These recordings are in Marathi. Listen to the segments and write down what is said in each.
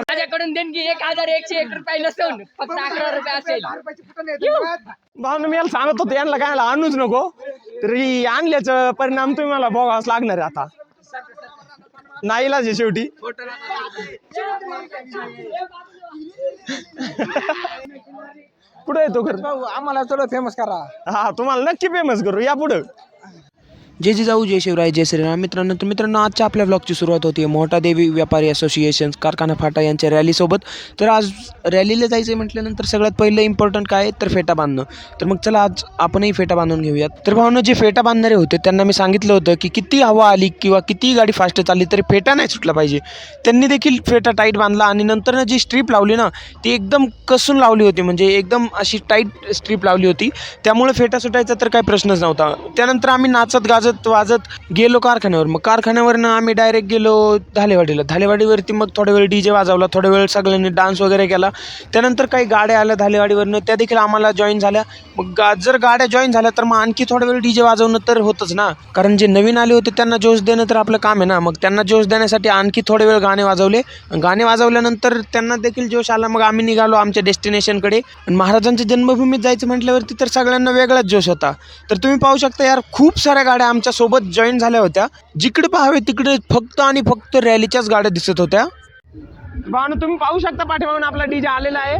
माझ्याकडून देणगी एक हजार एकशे एक रुपये नसून फक्त अकरा रुपये असेल. नाही. भावना मी याला सांगत होतो यांना काय आणूच नको. तरी आणल्याचं परिणाम तुम्ही मला बघावाच लागणार आहे आता. नाईलाच आहे शेवटी. कुठे येतो खरं. भाऊ आम्हाला थोडं फेमस करा. हा तुम्हाला नक्की फेमस करू. या पुढं. जय जिजाऊ जय शिवराय जय श्रीराम. मित्रांनो तर मित्रांनो आजच्या आपल्या ब्लॉगची सुरुवात होती मोठा देवी व्यापारी असोसिएशन कारखाना फाटा यांच्या रॅलीसोबत तर आज रॅलीला जायचं म्हटल्यानंतर सगळ्यात पहिलं इम्पॉर्टंट काय तर फेटा बांधणं. तर मग चला आज आपणही फेटा बांधून घेऊयात. तर भावनं जे फेटा बांधणारे होते त्यांना मी सांगितलं होतं की किती हवा आली किंवा किती गाडी फास्ट चालली तरी फेटा नाही सुटला पाहिजे. त्यांनी देखील फेटा टाईट बांधला आणि नंतरनं जी स्ट्रीप लावली ना ती एकदम कसून लावली होती. म्हणजे एकदम अशी टाईट स्ट्रीप लावली होती. त्यामुळे फेटा सुटायचा तर काही प्रश्नच नव्हता. त्यानंतर आम्ही नाचत गाजत वाजत गेलो कारखान्यावर. मग कारखान्यावरनं आम्ही डायरेक्ट गेलो धालेवाडीला. धालेवाडीवरती मग थोडा वेळ डी जे वाजवला. थोड्या वेळ सगळ्यांनी डान्स वगैरे केला. त्यानंतर काही गाड्या आल्या धालेवाडीवरनं. त्या देखील आम्हाला जॉईन झाल्या. मग गा जर गाड्या जॉईन झाल्या तर मग आणखी थोडा वेळ डी जे वाजवणं तर होतंच ना. कारण जे नवीन आले होते त्यांना जोश देणं तर आपलं काम आहे ना. मग त्यांना जोश देण्यासाठी आणखी थोडे वेळ गाणे वाजवले. गाणे वाजवल्यानंतर त्यांना देखील जोश आला. मग आम्ही निघालो आमच्या डेस्टिनेशनकडे महाराजांच्या जन्मभूमीत जायचं म्हटल्यावरती तर सगळ्यांना वेगळाच जोश होता. तर तुम्ही पाहू शकता यार खूप साऱ्या गाड्या आमच्यासोबत जॉईन झाल्या होत्या. जिकडे पाहावे तिकडे फक्त आणि फक्त रॅलीच्याच गाड्या दिसत होत्या. भावना तुम्ही पाहू शकता पाठीमागून आपला डीजे आलेला आहे.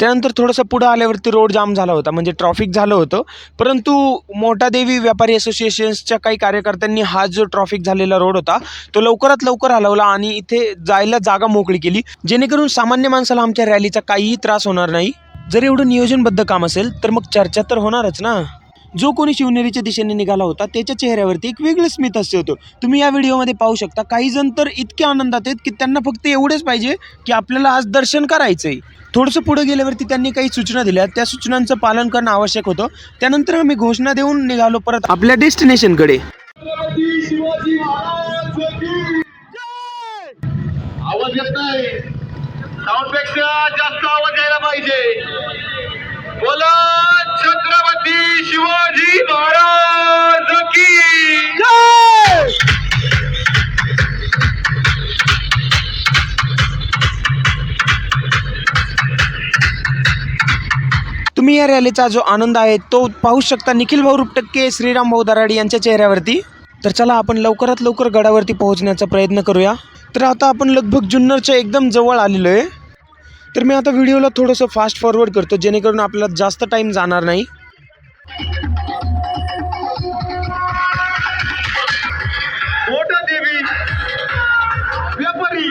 त्यानंतर थोडंसं पुढं आल्यावरती रोड जाम झाला होता म्हणजे ट्रॉफिक झालं होतं. परंतु मोठा देवी व्यापारी असोसिएशन्सच्या काही कार्यकर्त्यांनी हा जो ट्रॉफिक झालेला रोड होता तो लवकरात लवकर हलवला आणि इथे जायला जागा मोकळी केली. जेणेकरून सामान्य माणसाला आमच्या रॅलीचा काहीही त्रास होणार नाही. जर एवढं नियोजनबद्ध काम असेल तर मग चर्चा तर होणारच ना. जो कोणी शिवनेरीच्या दिशेने निघाला होता त्याच्या चेहऱ्यावरती एक वेगळं स्मित हास्य होतं. तुम्ही या व्हिडिओमध्ये पाहू शकता काही जण तर इतके आनंदात आहेत की त्यांना फक्त एवढेच पाहिजे की आपल्याला आज दर्शन करायचं आहे थोडंसं पुढे गेल्यावरती त्यांनी काही सूचना दिल्या त्या सूचनांचं पालन करणं आवश्यक होतं. त्यानंतर आम्ही घोषणा देऊन निघालो परत आपल्या डेस्टिनेशनकडे. आवाज येत नाही. जास्त आवाज यायला पाहिजे. तुम्ही या रॅलीचा जो आनंद आहे तो पाहू शकता. निखिल भाऊ रुपटक्के श्रीराम भाऊ दराडी यांच्या चेहऱ्यावरती. तर चला आपण लवकरात लवकर गडावरती पोहोचण्याचा प्रयत्न करूया. तर आता आपण लगभग जुन्नरच्या एकदम जवळ आलेलो आहे. तर मी आता व्हिडिओला थोडंसं फास्ट फॉरवर्ड करतो जेणेकरून आपल्याला जास्त टाईम जाणार नाही. देवी व्यापारी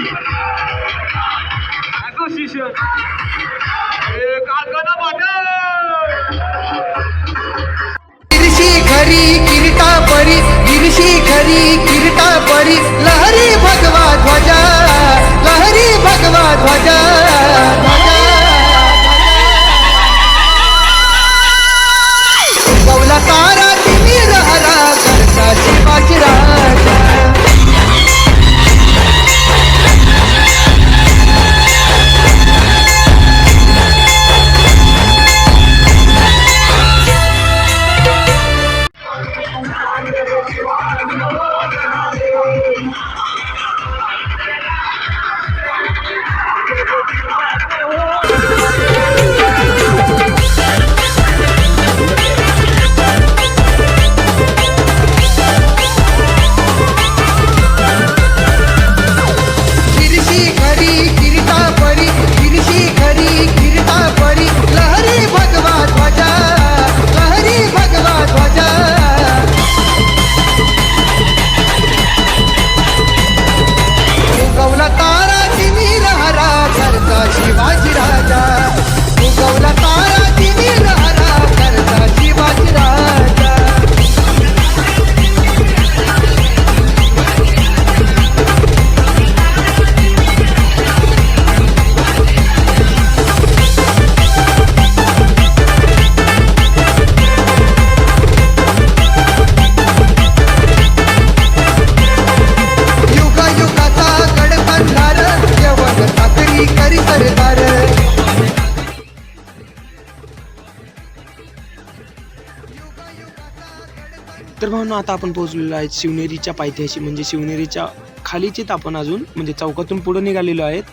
भावना आता आपण पोहोचलेलो आहे शिवनेरीच्या पायथ्याशी. म्हणजे शिवनेरीच्या खालीचीत आपण अजून म्हणजे चौकातून पुढे निघालेलो आहेत.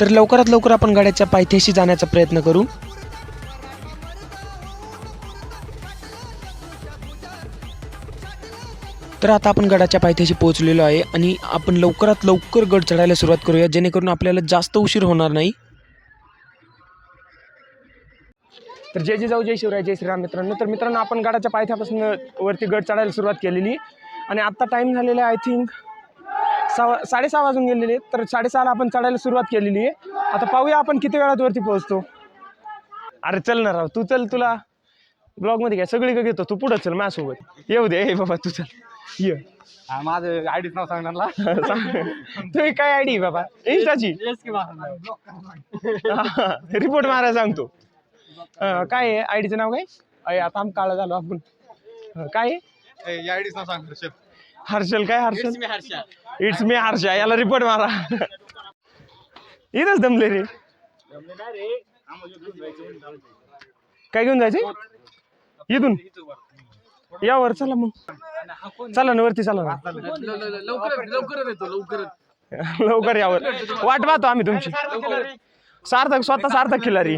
तर लवकरात लवकर आपण गाड्याच्या पायथ्याशी जाण्याचा प्रयत्न करू. तर आता आपण गडाच्या पायथ्याशी पोहोचलेलो आहे आणि आपण लवकरात लवकर गड चढायला सुरुवात करूया जेणेकरून आपल्याला जास्त उशीर होणार नाही. तर जय जाऊ जय शिवराय जय श्रीराम मित्रांनो. तर मित्रांनो आपण गडाच्या पायथ्यापासून वरती गड चढायला सुरुवात केलेली. आणि आत्ता टाईम झालेला आहे आय थिंक सहा साडेसहा वाजून गेलेले. तर साडेसहाला आपण चढायला सुरुवात केलेली आहे. आता पाहूया आपण किती वेळात वरती पोहोचतो. अरे चल ना राव तू चल तुला. ब्लॉगमध्ये काय सगळी घेतो. तू पुढं चल माझ्यासोबत. येऊ दे ए बाबा तू चल. ये. माझं आयडीच नाव सांगणार तुम्ही काय आयडी बाबा? इंस्टाची रिपोर्ट मारायला सांगतो. अं, काय आहे? आयडीचं नाव काय? अय आता आम काळा झालो आपण. अं, काय आहे? आयडीच नाव सांग हर्षद हर्षल काय हर्षल? It's me Harsha. याला रिपोर्ट मारा. इथंच दमले रे. काय घेऊन जायचे? इथून? यावर चला मग. चला ना वरती चला ना. लवकर यावर. वाट पाहतो आम्ही तुमची. सार्थक स्वतः सार्थक खिलारी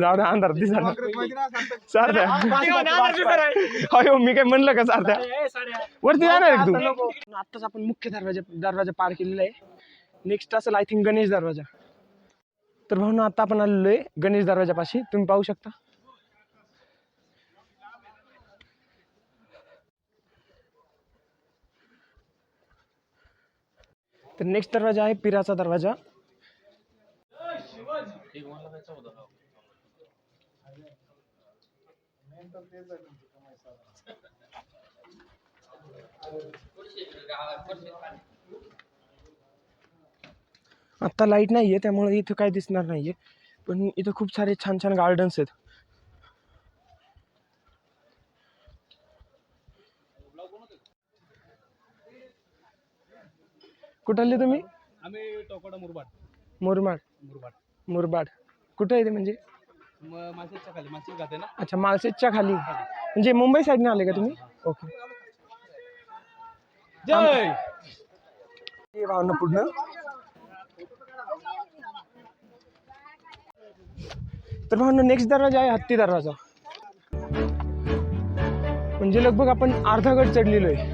जाऊ दे अंधार दिसा सार्थक. अयो मी काय म्हणलं का सार्थक? वरती जाणार तू? आत्ताच आपण मुख्य दरवाजा दरवाजा पार केलेला आहे. नेक्स्ट असेल आय थिंक गणेश दरवाजा. तर भाऊ आता आपण आलेलो आहे गणेश दरवाजापाशी. तुम्ही पाहू शकता. तर नेक्स्ट दरवाजा आहे पिराचा दरवाजा. आत्ता लाइट नाही आहे त्यामुळे इथं काय दिसणार नाही आहे पण इथं खूप सारे छान छान गार्डन्स आहेत. कुठं आले तुम्ही? आम्ही टोकोडा मुरबाड. मुरबाड. मुरबाड. मुरबाड. कुठं आहे ते म्हणजे? मग मासेच्या खाली मासे खाते ना? अच्छा माळशेजच्या खाली. म्हणजे मुंबई साईडने आले का तुम्ही? ओके. जय! ये भावना पुढनं तर भावना नेक्स्ट दरवाजा आहे हत्ती दरवाजा. म्हणजे लगभग आपण अर्धा गड चढलेलो आहे.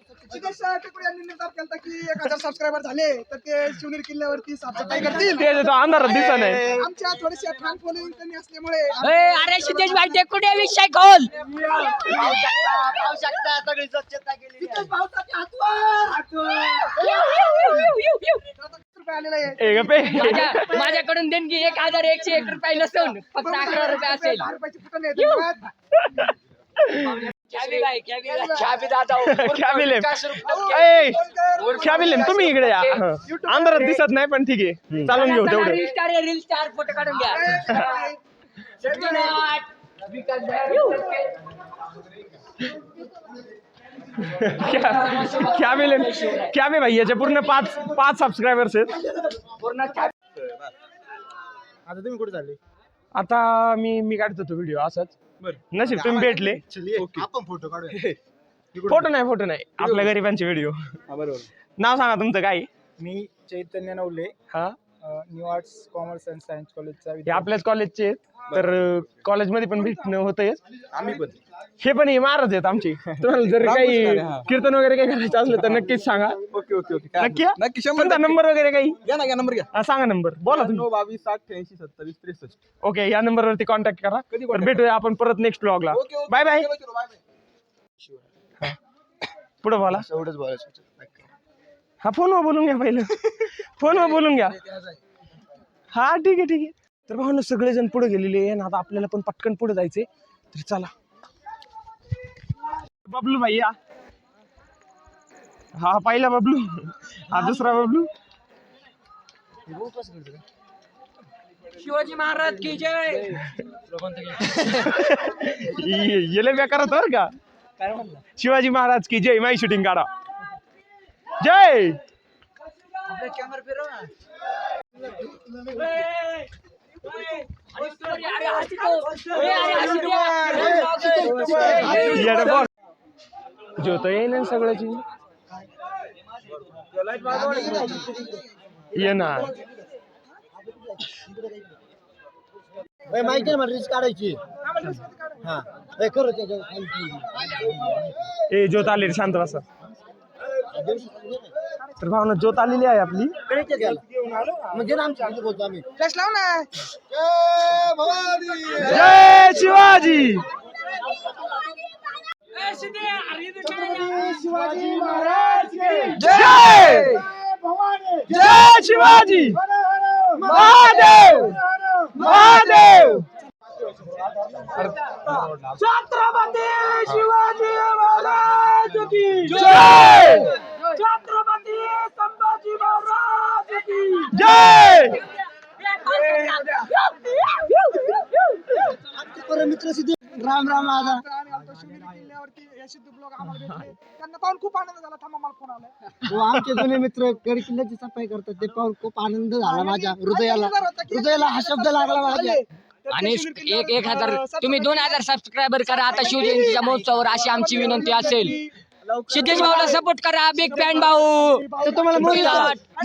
की एक हजार सबस्क्रायबर झाले तर ते शिवनेरी किल्ल्यावरती साफसफाई करतील. ते अंधारात दिसत नाही. आमच्या थोडेसे फॅन फॉलोईंग कमी असल्यामुळे ए, अरे सिद्धेश भाई ते कुठे विषय खोल? माझ्याकडून देणगी एक हजार एकशे एक रुपये नसून फक्त अकरा रुपये असेल. तुम्ही इकडे या. अंधारात दिसत नाही पण ठीक आहे. चालून घेऊ तेवढं. Reel star reel star photo काढून घ्या. क्या क्या बिले क्या बे भाई याचे पूर्ण पाच पाच सबस्क्रायबर्स आहेत. पूर्ण आता तुम्ही कुठे चालले? आता मी मी काढतो तो व्हिडिओ असाच. नशीब तुम्ही भेटले. आपण फोटो काढूया. फोटो नाही फोटो नाही. आपल्या गरिबांचे व्हिडिओ बरोबर. नाव सांगा तुमचं काय? मी चैतन्य नवले. हा? New arts commerce and science कॉलेजचा हे आपल्याच कॉलेजचे आहेत. तर कॉलेजमध्ये पण भेटणं होतंय. आम्ही पण. हे पण हे महाराज आहेत आमचे. तुम्हाला जर काही कीर्तन वगैरे काही करायचं असलं तर नक्कीच सांगा. Okay okay okay. नक्की हा? नक्की शंभर तुमचा नंबर वगैरे काही? घ्या ना घ्या नंबर घ्या. हा, सांगा नंबर बोला तुम्ही. बावीस साठ त्र्याऐंशी सत्तावीस त्रेसष्ट. ओके या नंबरवरती कॉन्टॅक्ट करा. कधी तर contact भेटूया आपण परत नेक्स्ट ब्लॉगला बाय बाय पुढे बोला. एवढंच बोलायचं. हा फोनवर बोलून घ्या पहिलं. फोनवर बोलून घ्या. हा ठीक आहे ठीक आहे. तर भावना सगळेजण पुढे गेलेले आहे आणि आता आपल्याला पण पटकन पुढे जायचंय. तर चला. बबलू भैया हा पहिला बबलू. हा दुसरा बबलू. शिवाजी महाराज की जय. येले बेकार बरं का. शिवाजी महाराज की जय माई शूटिंग काढा. जय येडं बघ. ज्योत येईन ना सगळ्याची ये ना माहिती म्हणून काढायची हा करू ए ज्योत आली रे, शांत बसा तर भावना ज्योत आलेली आहे आपली. म्हणजे बोलतो आम्ही. फ्लॅश लाव ना जय शिवाजी. शिवाजी महाराज जय! जय शिवाजी. महादेव. महादेव. छत्रपती शिवाजी महाराज की. जय! मित्र सिद्धी राम राम माझा किल्ल्यावरती हे सिद्ध ब्लॉग आम्हाला भेटले त्यांना पाहून खूप आनंद झाला. थांबा मला फोन आला आमचे जुने मित्र गड किल्ल्याची सफाई करतात ते पाहून खूप आनंद झाला माझ्या हृदयाला. हृदयाला हा शब्द लागला माझ्या. आणि एक एक हजार तुम्ही दोन हजार सबस्क्रायबर करा. आता शिवजयंतीच्या महोत्सवावर अशी आमची विनंती असेल. सिद्धेश भाऊला सपोर्ट करा बिग पॅन भाऊ. तर तुम्हाला मोदी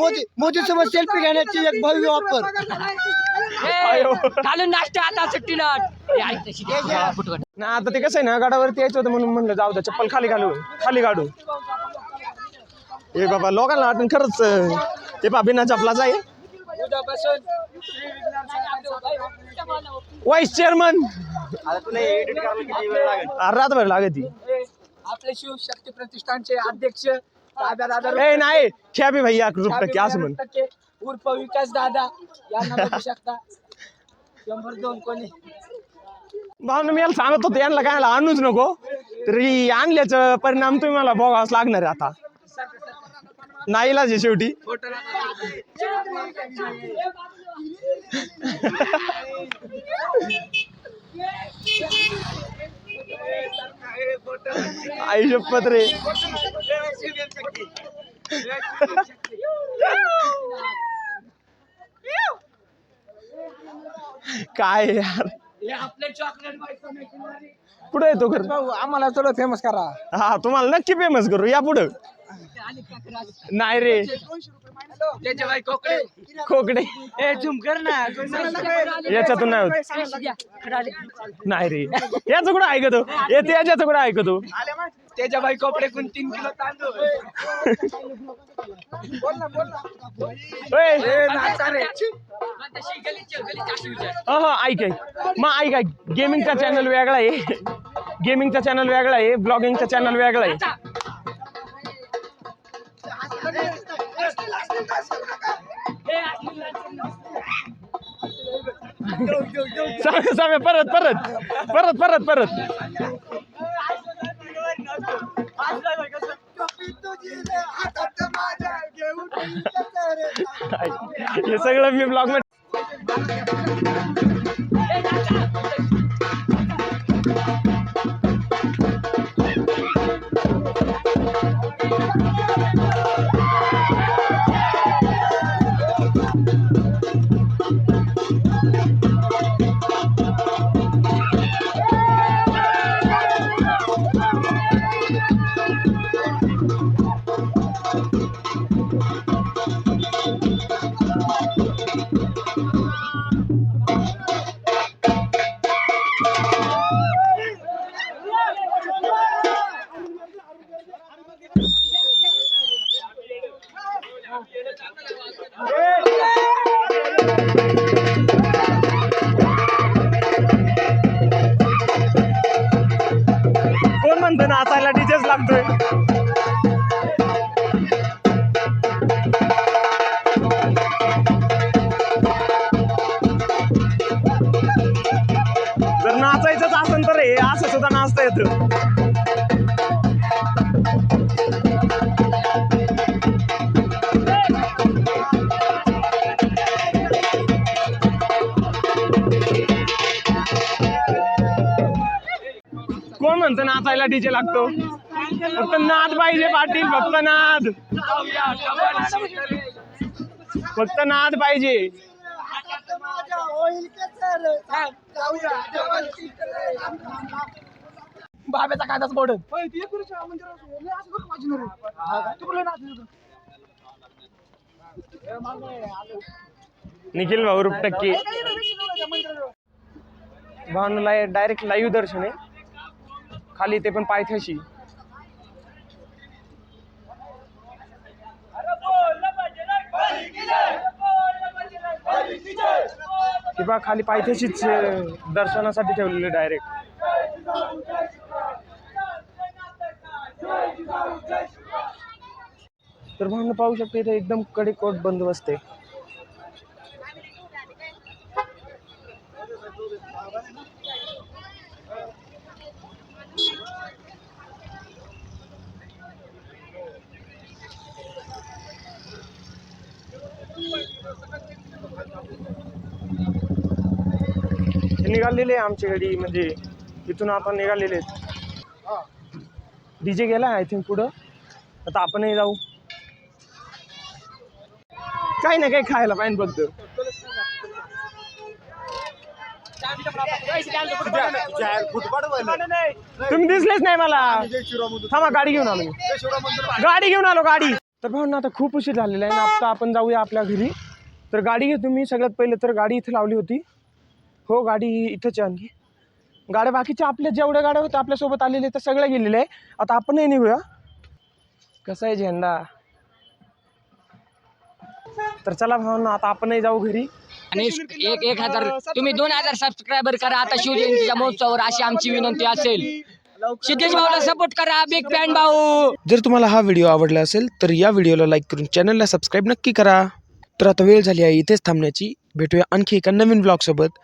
मोदी मोदी सोबत सेल्फी घेण्याची एक भव्य ऑफर घालून नाश्ता आता सुट्टी नाट. ना, आता ते कसं आहे ना गाडावरती यायचं होतं म्हणून म्हणलं जाऊ द्या चप्पल खाली घालू खाली काढू ए बाबा लोकांना वाटून खरंच ते बिना चपलाच आहे. वाईस चेअरमन रातभर लागत ती. आपले शिवशक्ती प्रतिष्ठानचे अध्यक्ष नाही ख्या बी भैया ग्रुप टक्के असं म्हण उर्फ विकास दादा यांना शकता. शंभर दोन कोणी. भाऊ मी याला सांगत होतो यांना काय आणूच नको. तरी आणल्याचं परिणाम तुम्ही मला बघावाच लागणार आहे आता. नाईलाच आहे शेवटी. आई शपथ रे. काय यार. कुठे येतो खरं आम्हाला थोडं फेमस करा. हा तुम्हाला नक्की फेमस करू. या पुढं. नाही रे. खोकडे झुमकर ना. याच्यातून नाही होत. नाही रे. याचं कुठं ऐकतो येते याच्याचं कुठं ऐकतो त्याच्या बाई कपडे कोण तीन किलो तांदूळ. हा हा ऐक ऐक. मग ऐक ऐक. गेमिंगचा चॅनल वेगळा आहे. गेमिंगचा चॅनल वेगळा आहे. ब्लॉगिंगचा चॅनल वेगळा आहे. सांग सांग परत परत. परत परत परत. हे सगळं मी ब्लॉगमध्ये लागतोय. जर नाचायचंच असेल तर हे असं सुद्धा नाचता येतं. कोण म्हणतं नाचायला डीजे लागतो? फक्त नाद पाहिजे पाटील फक्त नाद फक्त नाद पाहिजे बाब्याचा कायदाच होतं? निखिल भाऊ रुपटक्के. भावनाला डायरेक्ट लाईव्ह दर्शन आहे खाली ते पण पायथ्याशी हे खाली पायथ्याशीच दर्शनासाठी ठेवलेले डायरेक्ट तर म्हणून पाहू शकतो इथे एकदम कडेकोट बंदोबस्त आहे. हे निघालेले आहे आमची गाडी म्हणजे इथून आपण निघालेले आहेत. डीजे गेला आय थिंक पुढं. आता आपणही जाऊ. काही ना काही खायला पाहिजे बघतो तुम्ही दिसलेच नाही मला. थांबा गाडी घेऊन आलो गाडी घेऊन आलो गाडी. तर भाऊ ना आता खूप उशीर झालेला आहे ना आता आपण जाऊया आपल्या घरी. तर गाडी घेतो मी सगळ्यात पहिले तर गाडी इथे लावली होती. हो गाडी इथंच आहे आणखी. गाड्या बाकीच्या आपल्या जेवढ्या गाड्या होत्या आपल्यासोबत आलेल्या त्या सगळ्या गेलेल्या आहे. आता आपणही निघूया. कसा आहे झेंडा? तर चला भावना आता आपणही जाऊ घरी. आणि एक एक हजार तुम्ही दोन हजार सबस्क्रायबर करा. आता शिवजयंतीच्या महोत्सवावर अशी आमची विनंती असेल. सिद्धेश भाऊला सपोर्ट करा. बिग पॅन भाऊ. जर तुम्हाला हा व्हिडिओ आवडला असेल तर या व्हिडिओला लाईक करून चॅनलला सबस्क्राईब नक्की करा. तर आता वेळ झाली आहे इथेच थांबण्याची. भेटूया आणखी एका नवीन ब्लॉगसोबत